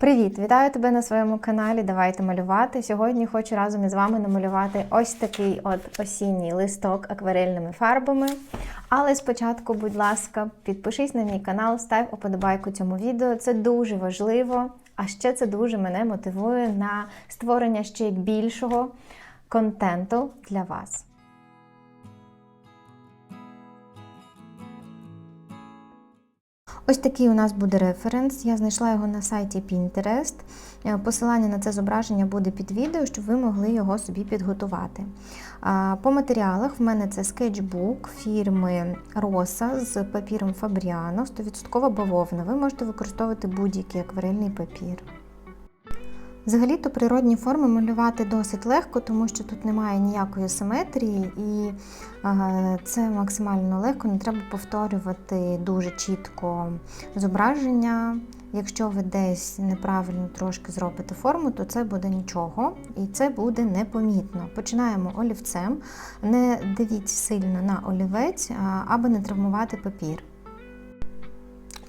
Привіт! Вітаю тебе на своєму каналі. Давайте малювати. Сьогодні хочу разом із вами намалювати ось такий от осінній листок акварельними фарбами. Але спочатку, будь ласка, підпишись на мій канал, став уподобайку цьому відео. Це дуже важливо. А ще це дуже мене мотивує на створення ще більшого контенту для вас. Ось такий у нас буде референс. Я знайшла його на сайті Pinterest. Е, Посилання на це зображення буде під відео, щоб ви могли його собі підготувати. По матеріалах в мене це скетчбук фірми Роса з папіром Fabriano, 100% бавовна. Ви можете використовувати будь-який акварельний папір. Взагалі-то природні форми малювати досить легко, тому що тут немає ніякої симетрії, і це максимально легко, не треба повторювати дуже чітко зображення. Якщо ви десь неправильно трошки зробите форму, то це буде нічого і це буде непомітно. Починаємо олівцем. Не дивіть сильно на олівець, аби не травмувати папір.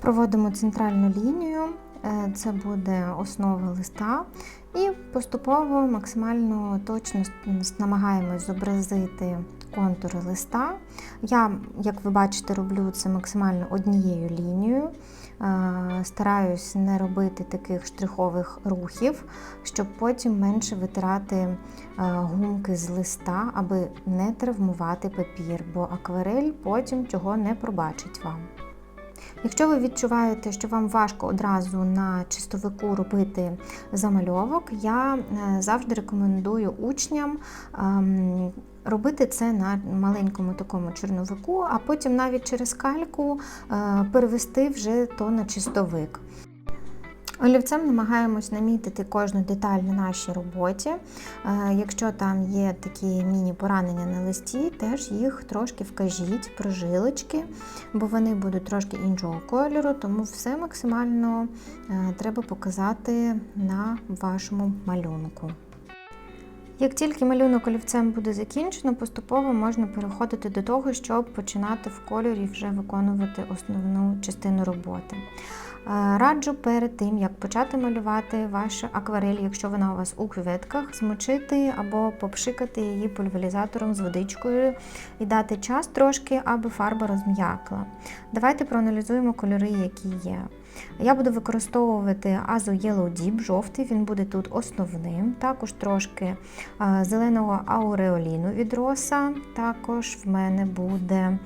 Проводимо центральну лінію. Е, Це буде основа листа, і поступово максимально точно намагаємось зобразити контури листа. Я, як ви бачите, роблю це максимально однією лінією. Е, Стараюсь не робити таких штрихових рухів, щоб потім менше витирати е, гумки з листа, аби не травмувати папір, бо акварель потім цього не пробачить вам. Якщо ви відчуваєте, що вам важко одразу на чистовику робити замальовок, я е, завжди рекомендую учням ем, робити це на маленькому такому чорновику, а потім навіть через кальку е, перевести вже то на чистовик. Олівцем намагаємось намітити кожну деталь на нашій роботі. Е, Якщо там є такі міні-поранення на листі, теж їх трошки вкажіть, прожилочки, бо вони будуть трошки іншого кольору, тому все максимально е, треба показати на вашому малюнку. Як тільки малюнок олівцем буде закінчено, поступово можна переходити до того, щоб починати в кольорі вже виконувати основну частину роботи. Раджу перед тим, як почати малювати вашу акварель, якщо вона у вас у кюветках, змочити або попшикати її пульверізатором з водичкою і дати час трошки, аби фарба розм'якла. Давайте проаналізуємо кольори, які є. Я буду використовувати Azo Yellow Deep, жовтий, він буде тут основним. Також трошки зеленого ауреоліну від роса. Також в мене буде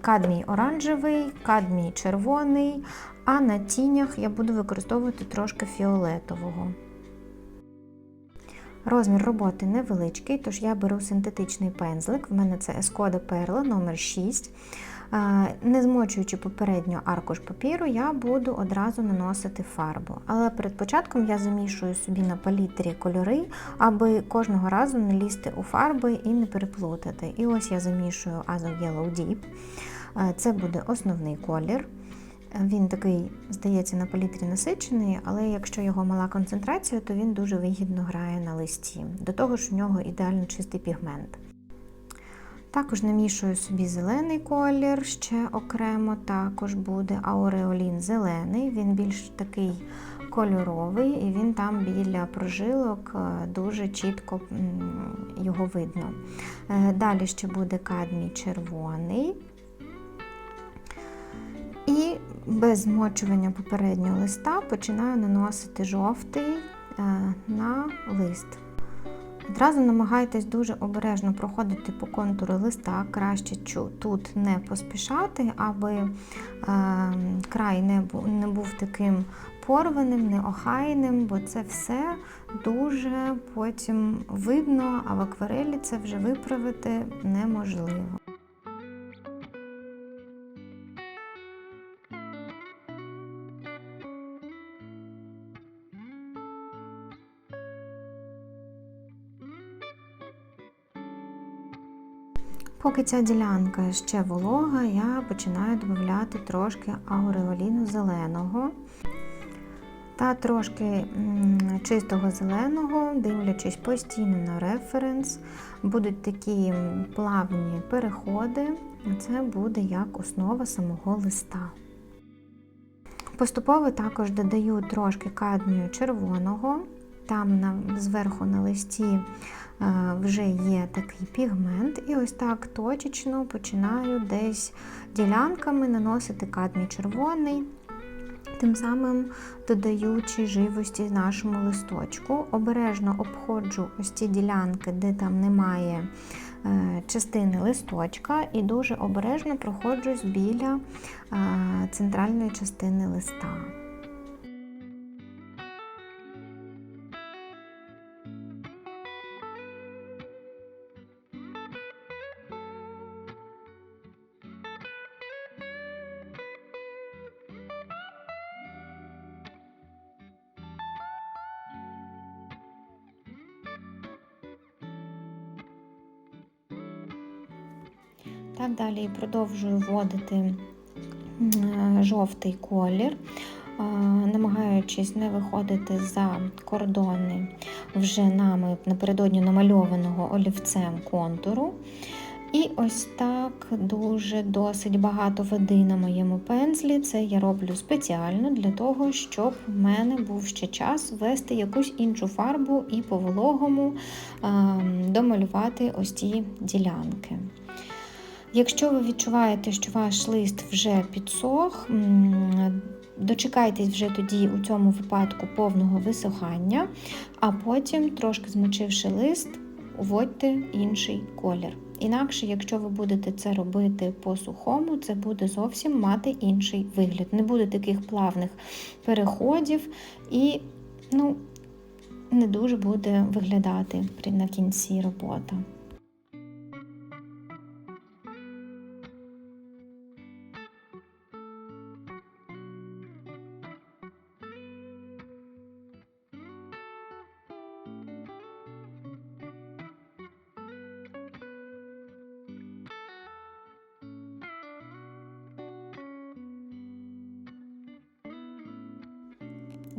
кадмій оранжевий, кадмій червоний, а на тінях я буду використовувати трошки фіолетового. Розмір роботи невеличкий, тож я беру синтетичний пензлик. В мене це Escoda Perla номер 6 не змочуючи попередньо аркуш папіру, я буду одразу наносити фарбу. Але перед початком я замішую собі на палітрі кольори, аби кожного разу не лізти у фарби і не переплутати. І ось я замішую Azo Yellow Deep. Це буде основний колір. Він такий, здається, на палітрі насичений, але якщо його мала концентрація, то він дуже вигідно грає на листі. До того ж, у нього ідеально чистий пігмент. Також намішую собі зелений колір ще окремо, також буде ауреолін зелений, він більш такий кольоровий, і він там біля прожилок дуже чітко його видно. Е, Далі ще буде кадмій червоний. Без змочування попереднього листа починаю наносити жовтий е, на лист. Одразу намагайтесь дуже обережно проходити по контуру листа, краще тут не поспішати, аби е, край не був таким порваним, неохайним, бо це все дуже потім видно, а в акварелі це вже виправити неможливо. Поки ця ділянка ще волога, я починаю додати трошки ауреоліну зеленого та трошки чистого зеленого, дивлячись постійно на референс. Будуть такі плавні переходи, це буде як основа самого листа. Поступово також додаю трошки кадмію червоного. Там на, зверху на листі е, вже є такий пігмент, і ось так точечно починаю десь ділянками наносити кадмій червоний, тим самим додаючи живості нашому листочку. Обережно обходжу ось ці ділянки, де там немає е, частини листочка, і дуже обережно проходжусь біля е, центральної частини листа. Так далі продовжую вводити е, жовтий колір, намагаючись не виходити за кордони вже нами напередодні намальованого олівцем контуру. І ось так дуже досить багато води на моєму пензлі. Це я роблю спеціально для того, щоб в мене був ще час ввести якусь іншу фарбу і по вологому ем, домалювати ось ці ділянки. Якщо ви відчуваєте, що ваш лист вже підсох, дочекайтесь вже тоді у цьому випадку повного висохання, а потім, трошки змочивши лист, вводьте інший колір. Інакше, якщо ви будете це робити по сухому, це буде зовсім мати інший вигляд. Не буде таких плавних переходів і ну, не дуже буде виглядати на кінці робота.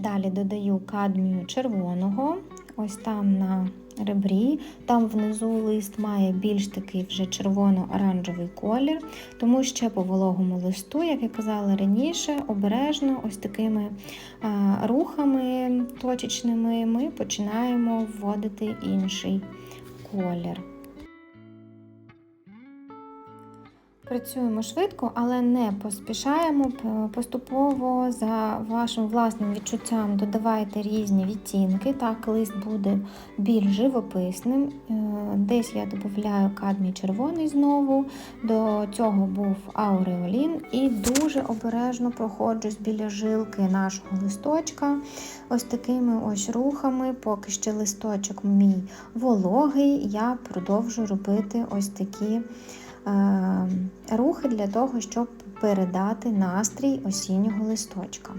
Далі додаю кадмію червоного, ось там на ребрі. Там внизу лист має більш такий вже червоно-оранжевий колір, тому ще по вологому листу, як я казала раніше, обережно ось такими рухами точечними ми починаємо вводити інший колір. Працюємо швидко, але не поспішаємо. Поступово за вашим власним відчуттям додавайте різні відтінки. Так, лист буде більш живописним. Е, Десь я додаю кадмій червоний знову. До цього був ауреолін. І дуже обережно проходжусь біля жилки нашого листочка. Ось такими ось рухами, поки ще листочок мій вологий, я продовжу робити ось такі рухи для того, щоб передати настрій осіннього листочка.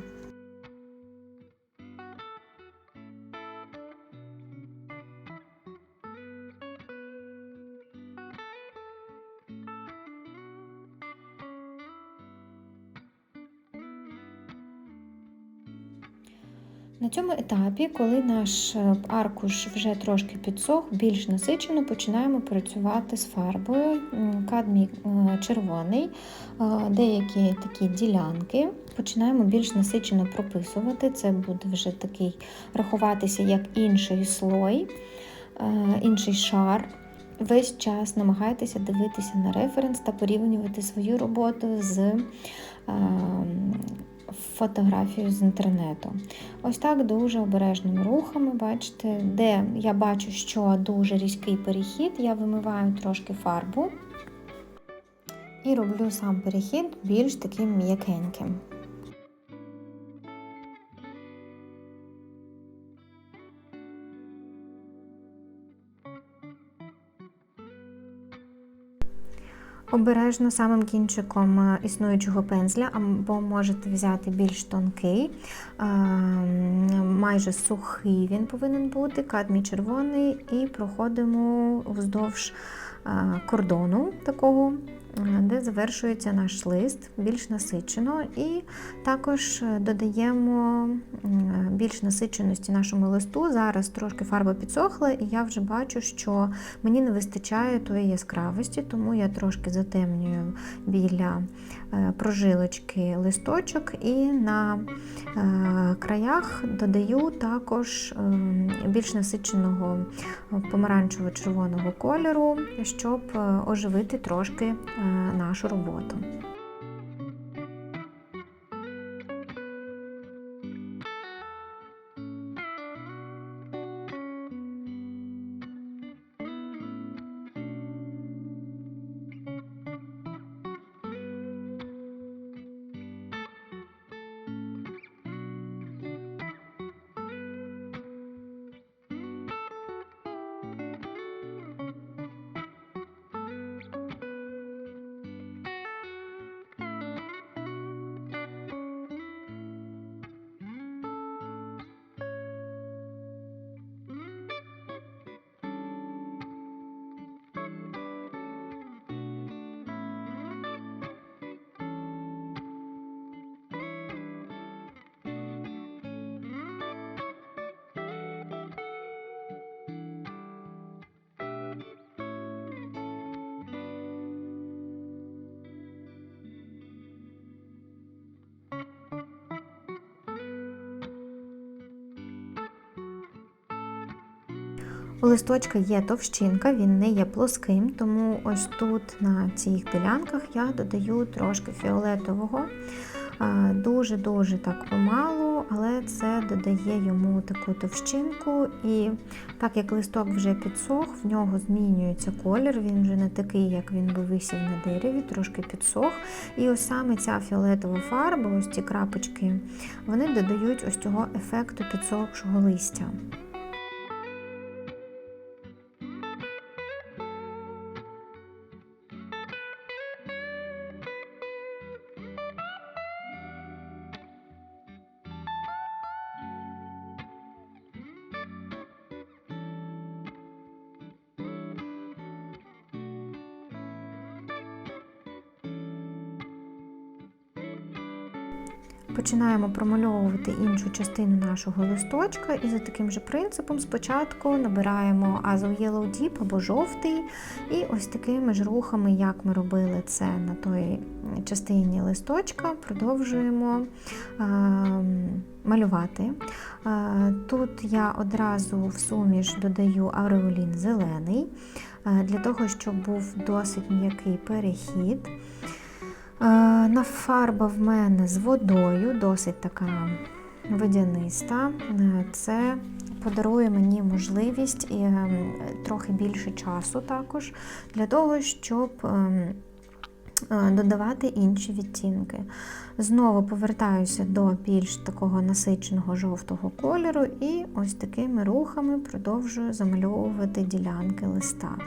На цьому етапі, коли наш е, аркуш вже трошки підсох, більш насичено починаємо працювати з фарбою. Кадмій е, червоний, е, деякі такі ділянки починаємо більш насичено прописувати. Це буде вже такий рахуватися як інший слой, інший шар. Весь час намагайтеся дивитися на референс та порівнювати свою роботу з фотографією з інтернету. Ось так дуже обережними рухами, бачите, де я бачу, що дуже різкий перехід, я вимиваю трошки фарбу і роблю сам перехід більш таким м'якеньким. Обережно самим кінчиком е, існуючого пензля, або можете взяти більш тонкий, е, майже сухий він повинен бути, кадмій червоний, і проходимо вздовж е, кордону такого, де завершується наш лист більш насичено, і також додаємо більш насиченості нашому листу. Зараз трошки фарба підсохла, і я вже бачу, що мені не вистачає тої яскравості, тому я трошки затемнюю біля е, прожилочки листочок і на е, краях додаю також більш насиченого помаранчево-червоного кольору, щоб е, оживити трошки е, нашу роботу. У листочка є товщинка, він не є плоским, тому ось тут на цих ділянках я додаю трошки фіолетового. Дуже-дуже так помалу, але це додає йому таку товщинку. І так як листок вже підсох, в нього змінюється колір, він вже не такий, як він би висів на дереві, трошки підсох. І ось саме ця фіолетова фарба, ось ці крапочки, вони додають ось цього ефекту підсохшого листя. Починаємо промальовувати іншу частину нашого листочка, і за таким же принципом спочатку набираємо Azul Yellow Deep або жовтий, і ось такими ж рухами, як ми робили це на той частині листочка, продовжуємо е, малювати. Е, тут я одразу в суміш додаю ареолін зелений, е, для того, щоб був досить м'який перехід. На фарба в мене з водою, досить така водяниста. Е, це подарує мені можливість і ем, трохи більше часу також для того, щоб ем, е, додавати інші відтінки. Знову повертаюся до більш такого насиченого жовтого кольору і ось такими рухами продовжую замальовувати ділянки листа.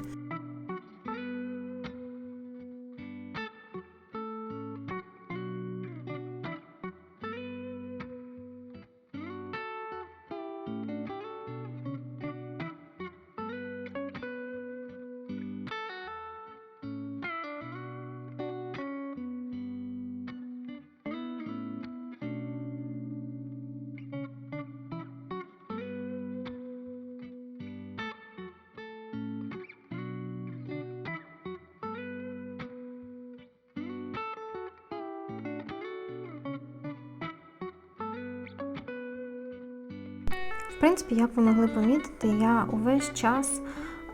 В принципі, як ви могли помітити, я увесь час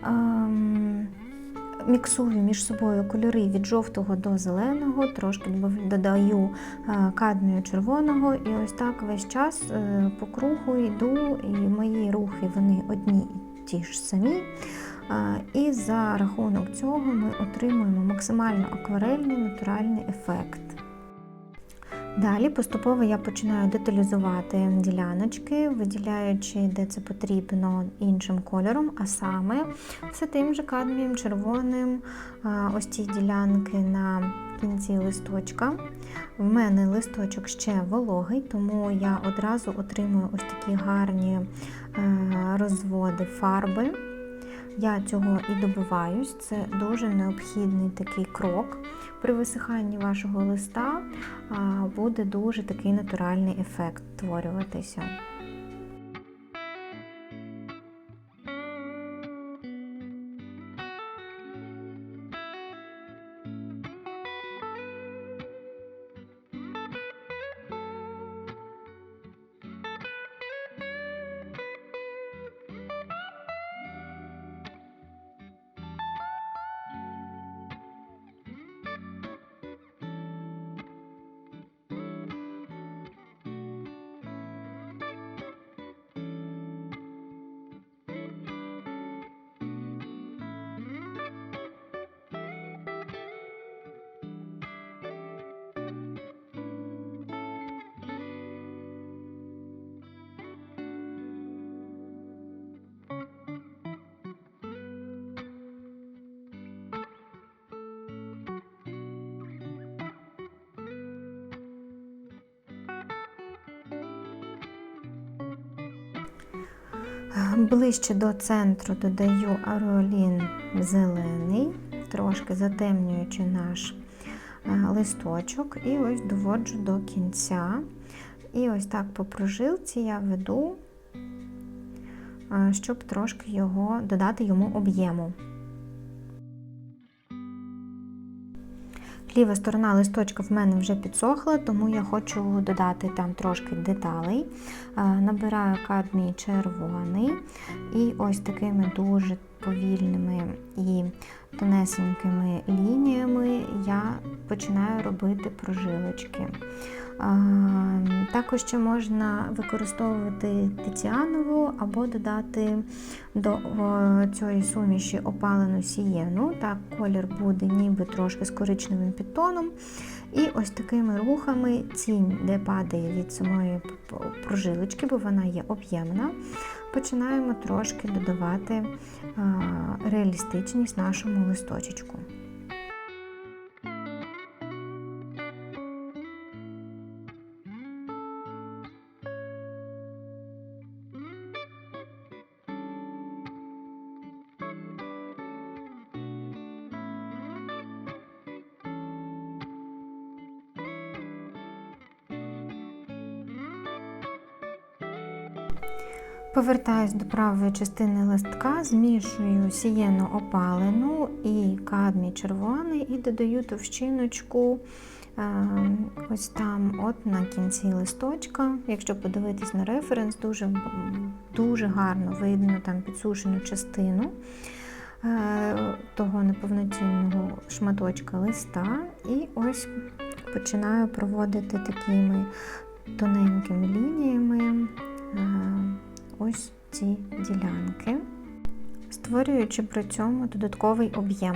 ем, міксую між собою кольори від жовтого до зеленого, трошки додаю е, кадмію червоного, і ось так весь час е, по кругу йду, і мої рухи вони одні і ті ж самі. Е, і за рахунок цього ми отримуємо максимально акварельний натуральний ефект. Далі поступово я починаю деталізувати діляночки, виділяючи, де це потрібно іншим кольором, а саме все тим же кадмієм червоним ось ці ділянки на кінці листочка. В мене листочок ще вологий, тому я одразу отримую ось такі гарні розводи фарби. Я цього і добиваюсь, це дуже необхідний такий крок. При висиханні вашого листа буде дуже такий натуральний ефект створюватися. Ближче до центру додаю ареолін зелений, трошки затемнюючи наш е, листочок, і ось доводжу до кінця. І ось так по прожилці я веду, е, щоб трошки його додати йому об'єму. Ліва сторона листочка в мене вже підсохла, тому я хочу додати там трошки деталей. Е, Набираю кадмій червоний і ось такими дуже повільними і тонесенькими лініями я починаю робити прожилочки. Також ще можна використовувати тетіанову або додати до цієї суміші опалену сієну. Так, колір буде ніби трошки з коричневим підтоном. І ось такими рухами тінь, де падає від самої прожилочки, бо вона є об'ємна, починаємо трошки додавати реалістичність нашому листочечку. Повертаюсь до правої частини листка, змішую сієну опалену і кадмій червоний, і додаю товщиночку е, ось там, от на кінці листочка. Якщо подивитись на референс, дуже, дуже гарно видно там підсушену частину е, того неповноцінного шматочка листа. І ось починаю проводити такими тоненькими лініями. Е, ось ці ділянки, створюючи при цьому додатковий об'єм.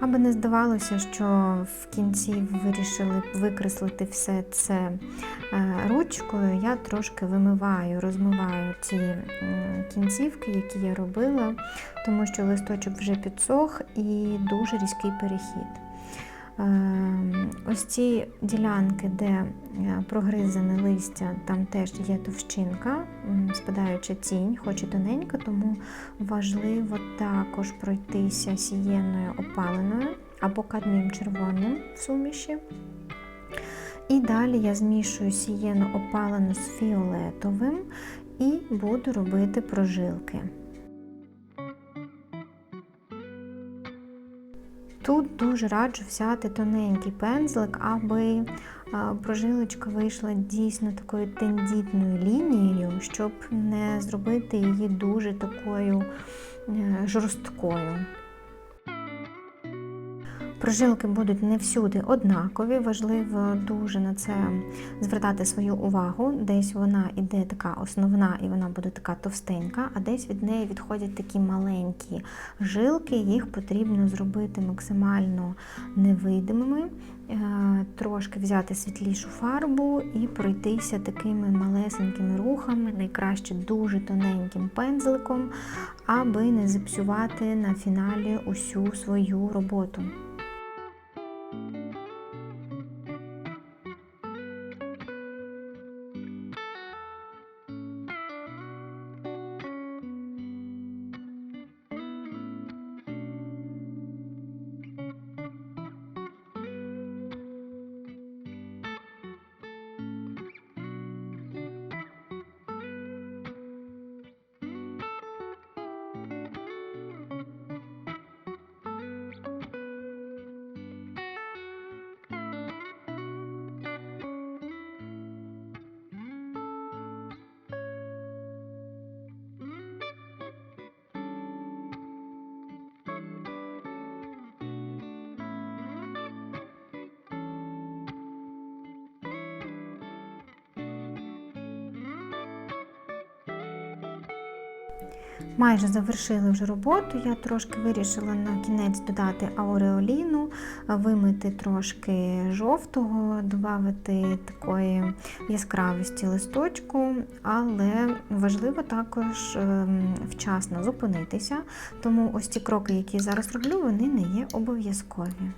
Аби не здавалося, що в кінці вирішили викреслити все це е, ручкою, я трошки вимиваю, розмиваю ці кінцівки, які я робила, тому що листочок вже підсох і дуже різкий перехід. Ось ці ділянки, де е, прогризане листя, там теж є товщинка, спадаюча тінь, хоч і тоненька, тому важливо також пройтися сієною опаленою або кадмієм червоним в суміші. І далі я змішую сієну опалену з фіолетовим і буду робити прожилки. Тут дуже раджу взяти тоненький пензлик, аби прожилочка вийшла дійсно такою тендітною лінією, щоб не зробити її дуже такою е, жорсткою. Прожилки будуть не всюди однакові, важливо дуже на це звертати свою увагу. Десь вона іде така основна і вона буде така товстенька, а десь від неї відходять такі маленькі жилки, їх потрібно зробити максимально невидимими, е, трошки взяти світлішу фарбу і пройтися такими малесенькими рухами, найкраще дуже тоненьким пензликом, аби не зіпсувати на фіналі усю свою роботу. Майже завершили вже роботу. Я трошки вирішила на кінець додати ауреоліну, вимити трошки жовтого, додати такої яскравості листочку, але важливо також ем, вчасно зупинитися, тому ось ці кроки, які я зараз роблю, вони не є обов'язкові.